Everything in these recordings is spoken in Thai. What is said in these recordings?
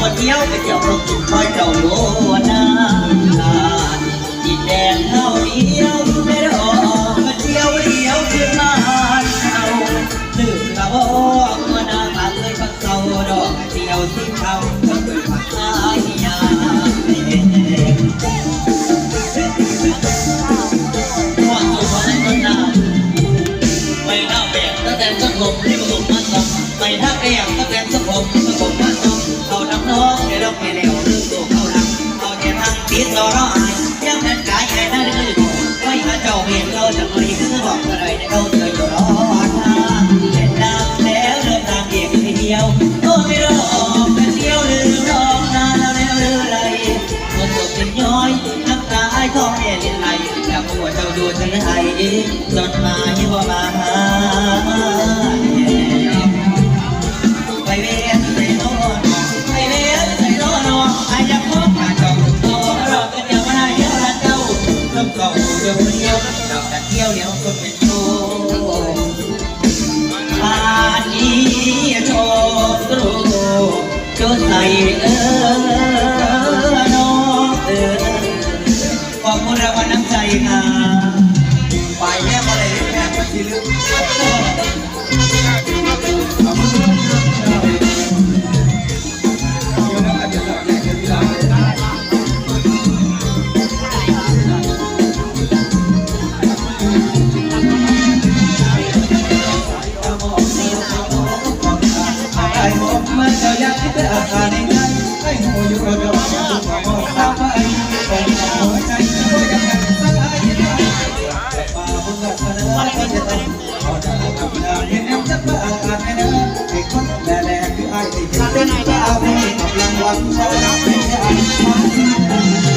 คนเดียวไปเที่ยวต้องคอยเจ้าโลนาลานอีแดนเท่าเดียวไม่ได้ออกมาเที่ยวเดียวคือบ้าเเขาลืมระบอกมานาบานเลยผักเศร้าดอกเดี่ยวที่เขาก็คือผักลายยาว่เไม่น่าแบกตั้งแต่สักลมที่มันลมมาตกไม่น่าแบกตั้งแต่สักลมที่มันลมมาตก and แต่อาการในนั้นไอ้หัวอยู่ระดับที่ถูกบอกตามมาไอ้ของหัวใจก็ยังยังสักไอ้ยังแต่ป่าบุญรัตนาก็จะต้องขอจากอาการนาเห็นแอมจับมาอาการในนั้นไอ้คนแหล่แหล่คือไอ้ที่เห็นเป็นตาเป็นกำลังวังชอบไม่ใช่ไอ้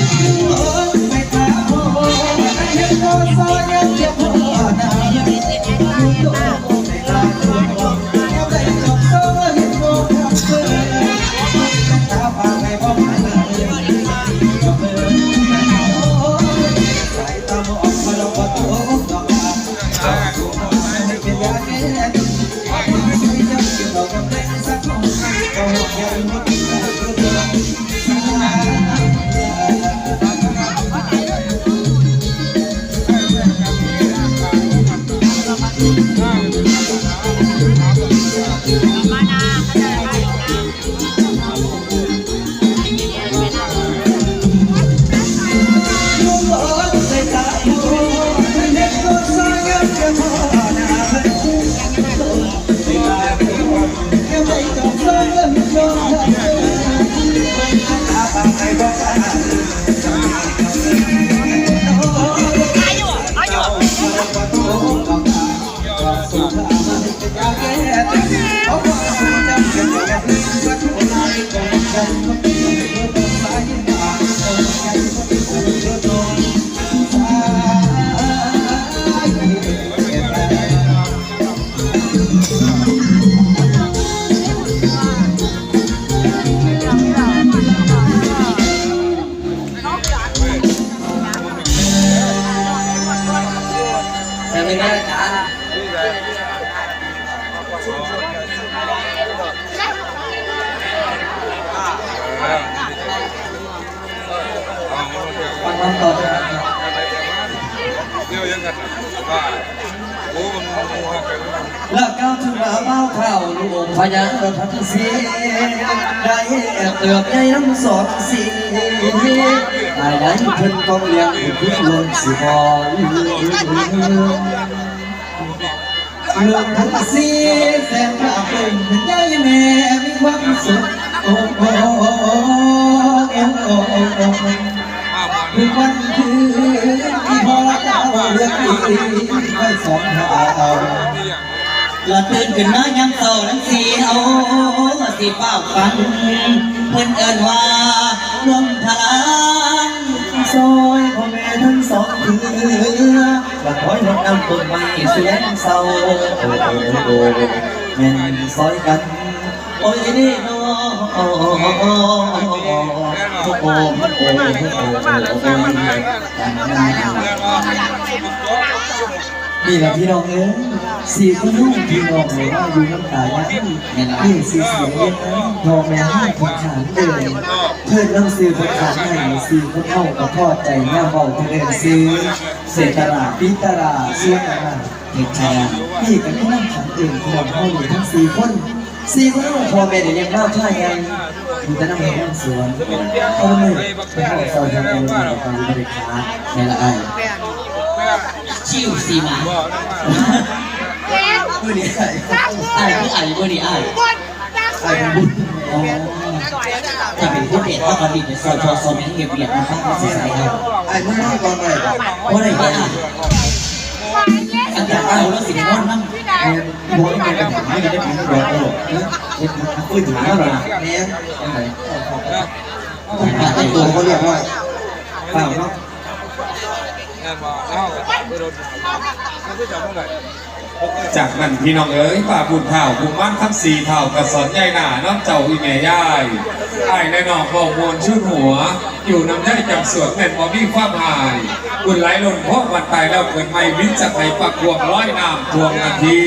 ลักเก้าถึงมาเบ้าเข่าลูกพญาเาอพันสีได้เติบใหญ่น้ำสองสี่หายไหนเพิ่นกองเลี้ยงผู้หญิงลนสีบอล ลูกทั้งสีแสนราบเล่งเป็นยายแม่มีความสุขโอ้โอ้โอ้โอ้อ็โอ้โอ้โอ้ทุกวันคืนที่พอเจ้าเรื่องดีไว้สองหาเราละตื่นขึ้นมายามเศร้านั้นสีเอาสีเป้าฟันเพื่นเอิ้นว่าลมทลางซอยพ่อแม่ทั้งสองคือ và khói hôn năm tuần mây xuống sâu อยกันโอ้ยนี่น้องโ đi là พี่น้องเอ้ยสีก็นุ่งพี่น้องเลยว่าอยู่น้ำตาแล้วนี่สีเสียงเย็นนะทองแม่ให้ผลขานเลยเพื่อนน้ำซื้อผลขานให้สีก็เข้ากับพ่อใจหน้าเบาทะเลซื้อ เศรษฐราปิตราเสียตราเห็ดชาพี่กับพี่นั่งขันตื่นขนมห้องอยู่ทั้งสี่คนสี่คนน้องพ่อแม่เดี๋ยวยังเล่าท่ายังอยู่แต่น้ำแห้งสวนเอาเลยไปเข้าซอยทางเดินไปบริการในละไอชิวสีหมาเมื่อนี้ไอ้ไอ้คือไอ้บ่ดีไอ้ ไอ้บุญอ๋อถ้าเป็นผู้เด็ดก็กระดิ่งในซอยชอซอมให้เก็บเบียดนะครับก็ใส่ครับไอ้มื่อนี้ก่อนไปว่าอะไรเนี่ยอันดับเอาแล้วสินอนนั่งบัวไม่เป็นปัญหาไม่ได้เป็นบัวตลกนะคุยถึงแล้วนะเนี่ยอะไรไอ้ตัวเขาเรียกว่าเปล่าเนาะ งานมาแล้วไปโดนมันจากนั้นพี่น้องเอ๋ยป่าบุญเท่าบุญบ้านทั้งสี่เท่ากระสอนใหญ่หนาน้ำเจ้าอีแม่ย่ายไอ้ในนอกบอกมวลชื่นหัว อยู่น้ำได้จับสวนแม่นบ่มีความหายบุญไหลลนพอกวันตายแล้วเกิดไม่วิจักไหปักพวงร้อยนามทวงนาที